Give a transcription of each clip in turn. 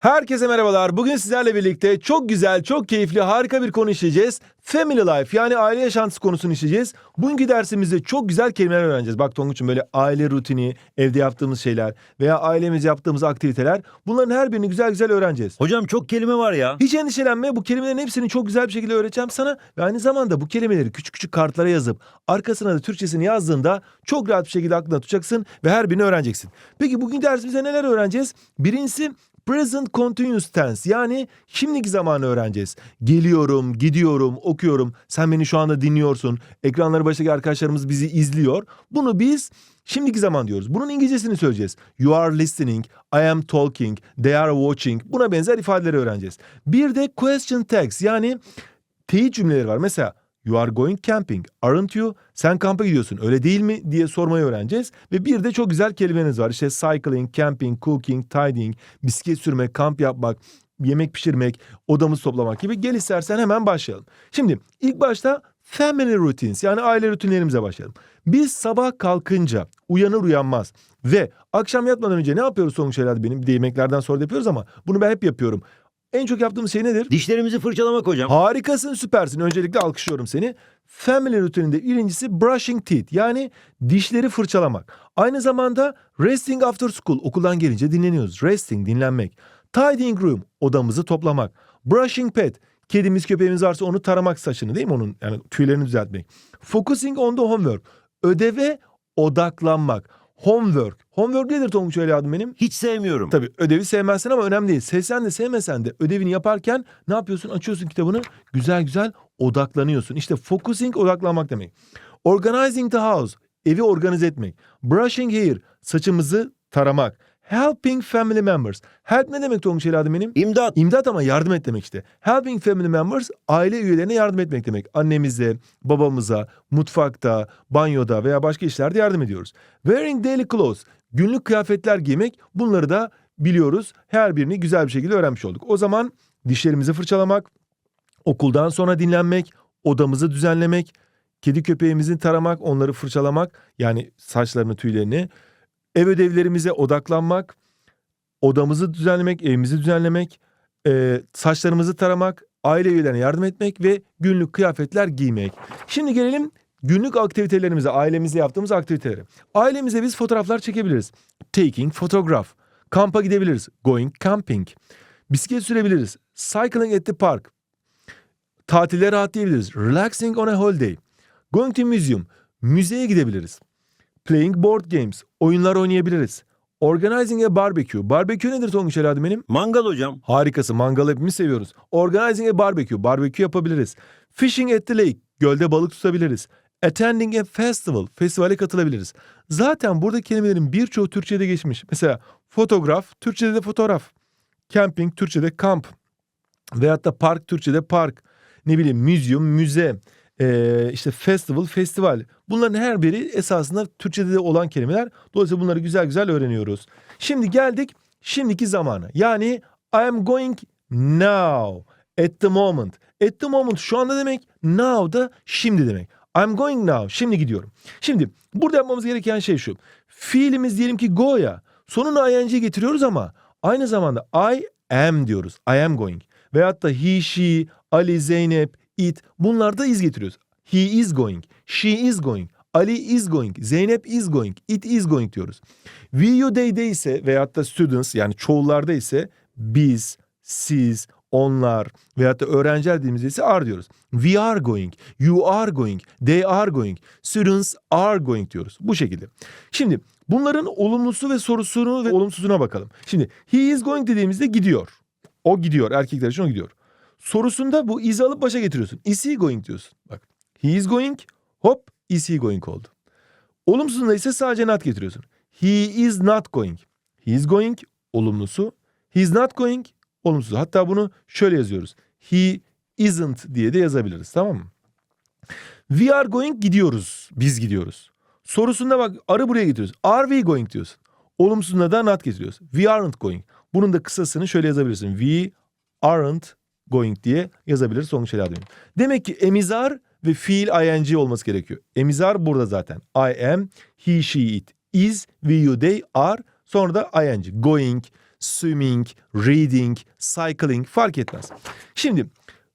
Herkese merhabalar. Bugün sizlerle birlikte çok güzel, çok keyifli, harika bir konu işleyeceğiz. Family life yani aile yaşantısı konusunu işleyeceğiz. Bugünkü dersimizde çok güzel kelimeler öğreneceğiz. Bak Tonguç'um böyle aile rutini, evde yaptığımız şeyler veya ailemiz yaptığımız aktiviteler. Bunların her birini güzel güzel öğreneceğiz. Hocam çok kelime var ya. Hiç endişelenme bu kelimelerin hepsini çok güzel bir şekilde öğreteceğim sana. Ve aynı zamanda bu kelimeleri küçük küçük kartlara yazıp arkasına da Türkçesini yazdığında çok rahat bir şekilde aklında tutacaksın ve her birini öğreneceksin. Peki bugün dersimizde neler öğreneceğiz? Birincisi present continuous tense yani şimdiki zamanı öğreneceğiz. Geliyorum, gidiyorum, okuyorum. Sen beni şu anda dinliyorsun. Ekranları başındaki arkadaşlarımız bizi izliyor. Bunu biz şimdiki zaman diyoruz. Bunun İngilizcesini söyleyeceğiz. You are listening, I am talking, they are watching. Buna benzer ifadeleri öğreneceğiz. Bir de question tags yani teyit cümleleri var. Mesela You are going camping, aren't you? Sen kampa gidiyorsun, öyle değil mi? diye sormayı öğreneceğiz. Ve bir de çok güzel kelimeniz var. İşte cycling, camping, cooking, tidying, bisiklet sürmek, kamp yapmak, yemek pişirmek, odamızı toplamak gibi. Gel istersen hemen başlayalım. Şimdi ilk başta family routines yani aile rutinlerimize başlayalım. Biz sabah kalkınca uyanır uyanmaz ve akşam yatmadan önce ne yapıyoruz sonuç herhalde benim bir de yemeklerden sonra da yapıyoruz ama bunu ben hep yapıyorum. En çok yaptığımız şey nedir? Dişlerimizi fırçalamak hocam. Harikasın, süpersin. Öncelikle alkışlıyorum seni. Family rutininde birincisi brushing teeth yani dişleri fırçalamak. Aynı zamanda resting after school okuldan gelince dinleniyoruz. Resting dinlenmek. Tidying room odamızı toplamak. Brushing pet kedimiz köpeğimiz varsa onu taramak saçını değil mi onun yani tüylerini düzeltmek. Focusing on the homework ödeve odaklanmak. Homework. Homework nedir Tonguç evladım benim? Hiç sevmiyorum. Tabii ödevi sevmezsin ama önemli değil. Sevsen de sevmesen de ödevini yaparken ne yapıyorsun? Açıyorsun kitabını güzel güzel odaklanıyorsun. İşte focusing odaklanmak demek. Organizing the house evi organize etmek. Brushing hair saçımızı taramak. Helping family members. Help ne demek Tonguç evladım benim? İmdat. İmdat ama yardım et demek işte. Helping family members aile üyelerine yardım etmek demek. Annemize, babamıza, mutfakta, banyoda veya başka işlerde yardım ediyoruz. Wearing daily clothes günlük kıyafetler giymek bunları da biliyoruz. Her birini güzel bir şekilde öğrenmiş olduk. O zaman dişlerimizi fırçalamak, okuldan sonra dinlenmek, odamızı düzenlemek, kedi köpeğimizi taramak, onları fırçalamak yani saçlarını, tüylerini, ev ödevlerimize odaklanmak, odamızı düzenlemek, evimizi düzenlemek, e, saçlarımızı taramak, aile üyelerine yardım etmek ve günlük kıyafetler giymek. Şimdi gelelim günlük aktivitelerimize, ailemizle yaptığımız aktivitelere. Ailemize biz fotoğraflar çekebiliriz. Taking photograph. Kampa gidebiliriz. Going camping. Bisiklet sürebiliriz. Cycling at the park. Tatilde rahatlayabiliriz. Relaxing on a holiday. Going to museum. Müzeye gidebiliriz. Playing board games. Oyunlar oynayabiliriz. Organizing a barbecue. Barbecue nedir Tonguç evladım benim? Mangal hocam. Harikası. Mangal hepimiz seviyoruz. Organizing a barbecue. Barbecue yapabiliriz. Fishing at the lake. Gölde balık tutabiliriz. Attending a festival. Festivale katılabiliriz. Zaten burada kelimelerin birçoğu Türkçe'de geçmiş. Mesela fotoğraf, Türkçe'de de fotoğraf. Camping, Türkçe'de kamp. Veyahut da park, Türkçe'de park. Ne bileyim, museum, müze. Ee, işte festival, festival. Bunların her biri esasında Türkçe'de de olan kelimeler. Dolayısıyla bunları güzel güzel öğreniyoruz. Şimdi geldik şimdiki zamana. Yani I am going now. At the moment. At the moment şu anda demek. Now da şimdi demek. I'm going now. Şimdi gidiyorum. Şimdi burada yapmamız gereken şey şu. Fiilimiz diyelim ki go ya. Sonuna ing getiriyoruz ama aynı zamanda I am diyoruz. I am going. Veyahut da he, she, Ali, Zeynep, it bunlarda is getiriyoruz. He is going. She is going. Ali is going. Zeynep is going. It is going diyoruz. We, you, they, they ise veyahut da students yani çoğullarda ise biz, siz, onlar veyahut da öğrenciler dediğimizde ise are diyoruz. We are going, you are going, they are going, students are going diyoruz. Bu şekilde. Şimdi bunların olumlusu ve sorusunu ve olumsuzuna bakalım. Şimdi he is going dediğimizde gidiyor. O gidiyor. Erkekler için o gidiyor. Sorusunda bu is'i alıp başa getiriyorsun. Is he going diyorsun. Bak he is going hop is he going oldu. Olumsuzunda ise sadece not getiriyorsun. He is not going. He is going olumlusu. He is not going olumsuz. Hatta bunu şöyle yazıyoruz. He isn't diye de yazabiliriz tamam mı? We are going gidiyoruz. Biz gidiyoruz. Sorusunda bak arı buraya getiriyoruz. Are we going diyorsun. Olumsuzunda da not getiriyorsun. We aren't going. Bunun da kısasını şöyle yazabilirsin. We aren't going diye yazabiliriz sonuç elde edelim. Demek ki emizar ve fiil ing olması gerekiyor. Emizar burada zaten. I am, he, she, it is, we, you, they are. Sonra da ing. Going, Swimming, reading, cycling fark etmez. Şimdi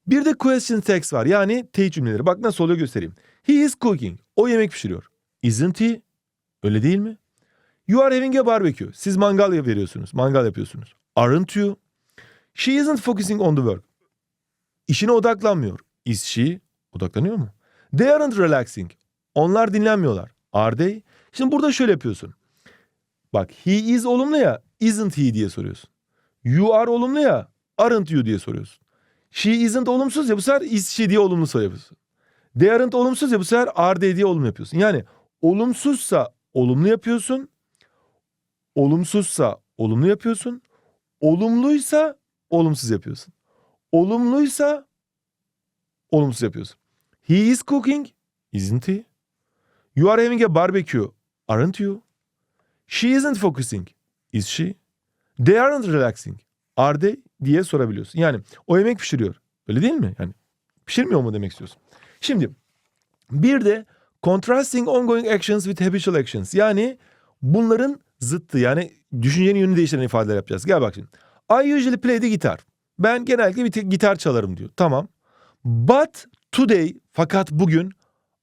bir de question text var. Yani teyit cümleleri. Bak nasıl oluyor göstereyim. He is cooking. O yemek pişiriyor. Isn't he? Öyle değil mi? You are having a barbecue. Siz mangal veriyorsunuz. Mangal yapıyorsunuz. Aren't you? She isn't focusing on the work. İşine odaklanmıyor. Is she? Odaklanıyor mu? They aren't relaxing. Onlar dinlenmiyorlar. Are they? Şimdi burada şöyle yapıyorsun. Bak he is olumlu ya isn't he diye soruyorsun. You are olumlu ya aren't you diye soruyorsun. She isn't olumsuz ya bu sefer is she diye olumlu soru yapıyorsun. They aren't olumsuz ya bu sefer are they diye olumlu yapıyorsun. Yani olumsuzsa olumlu yapıyorsun. Olumsuzsa olumlu yapıyorsun. Olumluysa olumsuz yapıyorsun. Olumluysa olumsuz yapıyorsun. He is cooking, isn't he? You are having a barbecue, aren't you? She isn't focusing, is she? They aren't relaxing, are they? diye sorabiliyorsun. Yani o yemek pişiriyor. Öyle değil mi? Yani pişirmiyor mu demek istiyorsun. Şimdi bir de contrasting ongoing actions with habitual actions. Yani bunların zıttı yani düşüncenin yönünü değiştiren ifadeler yapacağız. Gel bak şimdi. I usually play the guitar. Ben genellikle bir gitar çalarım diyor. Tamam. But today fakat bugün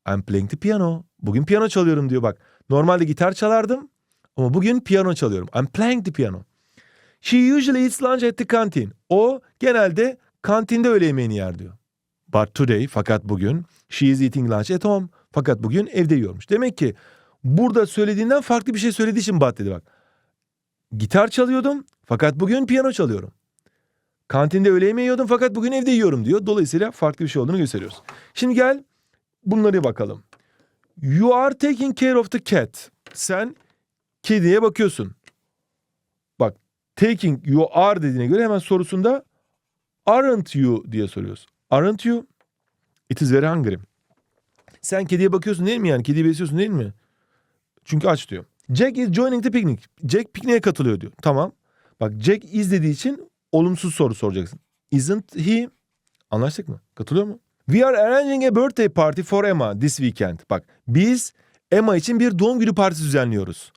I'm playing the piano. Bugün piyano çalıyorum diyor bak. Normalde gitar çalardım ama bugün piyano çalıyorum. I'm playing the piano. She usually eats lunch at the canteen. O genelde kantinde öğle yemeğini yer diyor. But today fakat bugün she is eating lunch at home. Fakat bugün evde yiyormuş. Demek ki burada söylediğinden farklı bir şey söylediği için but dedi bak. Gitar çalıyordum fakat bugün piyano çalıyorum. Kantinde öğle yemeği yiyordum fakat bugün evde yiyorum diyor. Dolayısıyla farklı bir şey olduğunu gösteriyoruz. Şimdi gel bunları bakalım. You are taking care of the cat. Sen kediye bakıyorsun. Bak taking you are dediğine göre hemen sorusunda aren't you diye soruyoruz. Aren't you? It is very hungry. Sen kediye bakıyorsun değil mi yani? Kediyi besliyorsun değil mi? Çünkü aç diyor. Jack is joining the picnic. Jack pikniğe katılıyor diyor. Tamam. Bak Jack is dediği için olumsuz soru soracaksın. Isn't he? Anlaştık mı? Katılıyor mu? We are arranging a birthday party for Emma this weekend. Bak biz Emma için bir doğum günü partisi düzenliyoruz.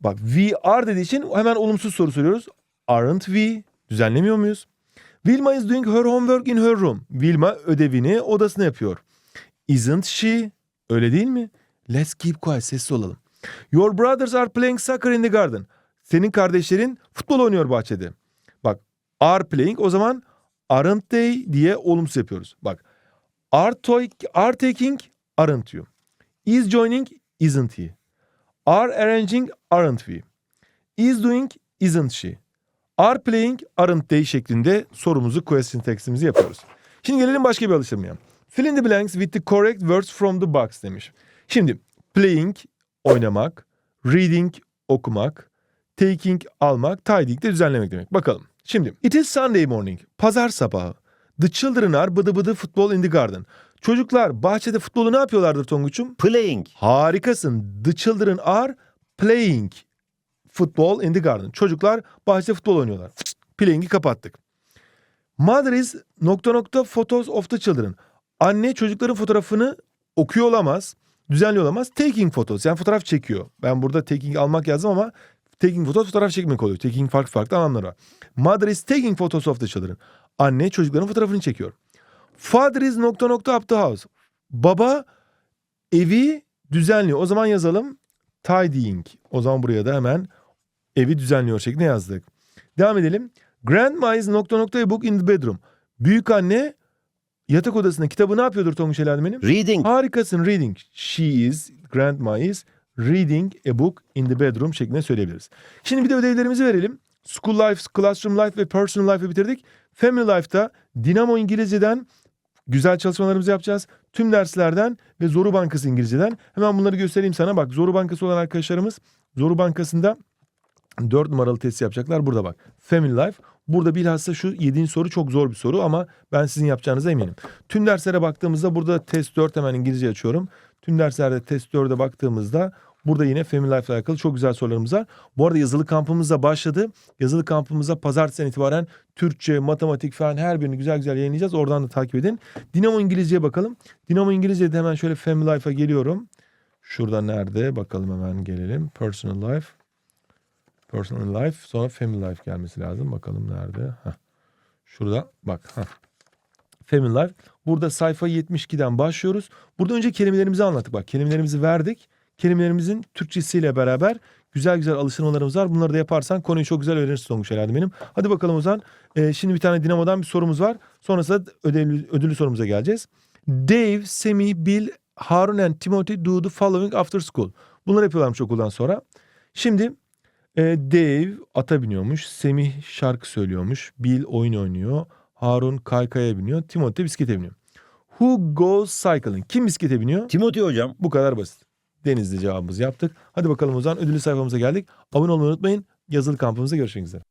Bak we are dediği için hemen olumsuz soru soruyoruz. Aren't we? Düzenlemiyor muyuz? Wilma is doing her homework in her room. Wilma ödevini odasında yapıyor. Isn't she? Öyle değil mi? Let's keep quiet. Sessiz olalım. Your brothers are playing soccer in the garden. Senin kardeşlerin futbol oynuyor bahçede. Are playing o zaman aren't they diye olumsuz yapıyoruz. Bak are, toy, are taking aren't you. Is joining isn't he. Are arranging aren't we. Is doing isn't she. Are playing aren't they şeklinde sorumuzu question textimizi yapıyoruz. Şimdi gelelim başka bir alıştırmaya. Fill in the blanks with the correct words from the box demiş. Şimdi playing oynamak, reading okumak, taking almak, tidying de düzenlemek demek. Bakalım. Şimdi it is Sunday morning. Pazar sabahı. The children are bıdı bıdı football in the garden. Çocuklar bahçede futbolu ne yapıyorlardır Tonguç'um? Playing. Harikasın. The children are playing football in the garden. Çocuklar bahçede futbol oynuyorlar. Playing'i kapattık. Mother is nokta nokta photos of the children. Anne çocukların fotoğrafını okuyor olamaz, düzenliyor olamaz. Taking photos yani fotoğraf çekiyor. Ben burada taking almak yazdım ama taking photos fotoğraf çekmek oluyor. Taking farklı farklı anlamları var. Mother is taking photos of the children. Anne çocukların fotoğrafını çekiyor. Father is nokta nokta up the house. Baba evi düzenliyor. O zaman yazalım tidying. O zaman buraya da hemen evi düzenliyor şeklinde yazdık. Devam edelim. Grandma is nokta nokta a book in the bedroom. Büyük anne yatak odasında kitabı ne yapıyordur Tonguç Helal benim? Reading. Harikasın reading. She is, grandma is reading a book in the bedroom şeklinde söyleyebiliriz. Şimdi bir de ödevlerimizi verelim. School life, classroom life ve personal life'ı bitirdik. Family life'da Dinamo İngilizce'den güzel çalışmalarımızı yapacağız. Tüm derslerden ve Zoru Bankası İngilizce'den. Hemen bunları göstereyim sana. Bak Zoru Bankası olan arkadaşlarımız Zoru Bankası'nda 4 numaralı test yapacaklar. Burada bak. Family Life. Burada bilhassa şu 7. soru çok zor bir soru ama ben sizin yapacağınıza eminim. Tüm derslere baktığımızda burada test 4 hemen İngilizce açıyorum. Tüm derslerde test 4'e baktığımızda burada yine Family Life ile alakalı çok güzel sorularımız var. Bu arada yazılı kampımız da başladı. Yazılı kampımıza pazartesiden itibaren Türkçe, matematik falan her birini güzel güzel yayınlayacağız. Oradan da takip edin. Dinamo İngilizce'ye bakalım. Dinamo İngilizce'de hemen şöyle Family Life'a geliyorum. Şurada nerede? Bakalım hemen gelelim. Personal Life. Personal life sonra family life gelmesi lazım. Bakalım nerede? Heh. Şurada bak. Heh. Family life. Burada sayfa 72'den başlıyoruz. Burada önce kelimelerimizi anlattık. Bak kelimelerimizi verdik. Kelimelerimizin Türkçesiyle beraber güzel güzel alıştırmalarımız var. Bunları da yaparsan konuyu çok güzel öğrenirsin Tonguç herhalde benim. Hadi bakalım o zaman. Ee, şimdi bir tane Dinamo'dan bir sorumuz var. Sonrasında ödüllü, ödüllü sorumuza geleceğiz. Dave, Semih, Bill, Harun and Timothy do the following after school. Bunları yapıyorlarmış okuldan sonra. Şimdi e, Dave ata biniyormuş. Semih şarkı söylüyormuş. Bill oyun oynuyor. Harun kaykaya biniyor. Timothy bisiklete biniyor. Who goes cycling? Kim bisiklete biniyor? Timothy hocam. Bu kadar basit. Denizli cevabımızı yaptık. Hadi bakalım o zaman ödüllü sayfamıza geldik. Abone olmayı unutmayın. Yazılı kampımızda görüşmek üzere.